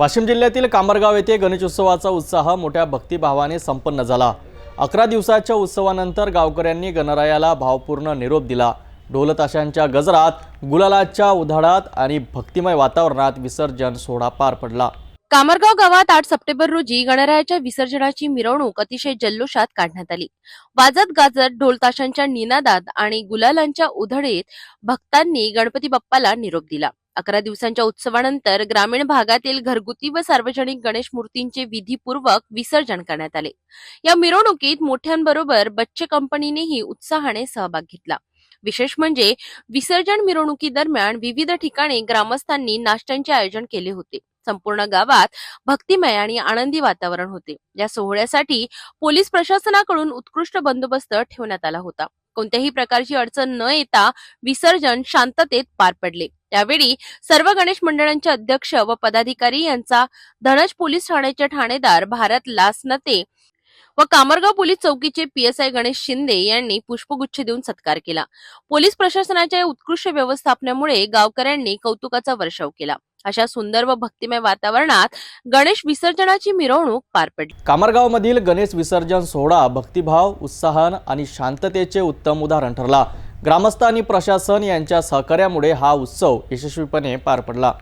वाशिम जिल्ह्यातील कामरगाव येथे गणेशोत्सवाचा उत्साह मोठ्या भक्तिभावाने संपन्न झाला. अकरा दिवसाच्या उत्सवानंतर गावकऱ्यांनी गणरायाला भावपूर्ण निरोप दिला. ढोलताशांच्या गजरात गुलालाच्या उधाडात आणि भक्तिमय वातावरणात विसर्जन सोहळा पार पडला. कामरगाव गावात आठ सप्टेंबर रोजी गणरायाच्या विसर्जनाची मिरवणूक अतिशय जल्लोषात काढण्यात आली. वाजत गाजत ढोलताशांच्या निनादात आणि गुलालांच्या उधळीत भक्तांनी गणपती बाप्पाला निरोप दिला. अकरा दिवसांच्या उत्सवानंतर ग्रामीण भागातील घरगुती व सार्वजनिक गणेश मूर्तींचे विधीपूर्वक विसर्जन करण्यात आले. या मिरवणुकीत मोठ्यांबरोबर बच्चे कंपनीनेही उत्साहाने सहभाग घेतला. विशेष म्हणजे विसर्जन मिरवणुकीदरम्यान विविध ठिकाणी ग्रामस्थांनी नाश्त्यांचे आयोजन केले होते. संपूर्ण गावात भक्तिमय आणि आनंदी वातावरण होते. या सोहळ्यासाठी पोलीस प्रशासनाकडून उत्कृष्ट बंदोबस्त ठेवण्यात आला होता. कोणत्याही प्रकारची अडचण न येता विसर्जन शांततेत पार पडले. त्यावेळी सर्व गणेश मंडळांचे अध्यक्ष व पदाधिकारी यांचा धनज पोलीस ठाण्याचे ठाणेदार भारत लासनते व कामरगाव पोलीस चौकीचे पीएसआय गणेश शिंदे यांनी पुष्पगुच्छ देऊन सत्कार केला. पोलीस प्रशासनाच्या उत्कृष्ट व्यवस्थापनामुळे गावकऱ्यांनी कौतुकाचा वर्षाव केला. अशा सुंदर व भक्तिमय वातावरणात गणेश विसर्जनाची मिरवणूक पार पडली. कामरगावमधील गणेश विसर्जन सोहळा भक्तिभाव उत्साहन आणि शांततेचे उत्तम उदाहरण ठरला. ग्रामस्थ आणि प्रशासन यांच्या सहकार्यामुळे हा उत्सव यशस्वीपणे पार पडला.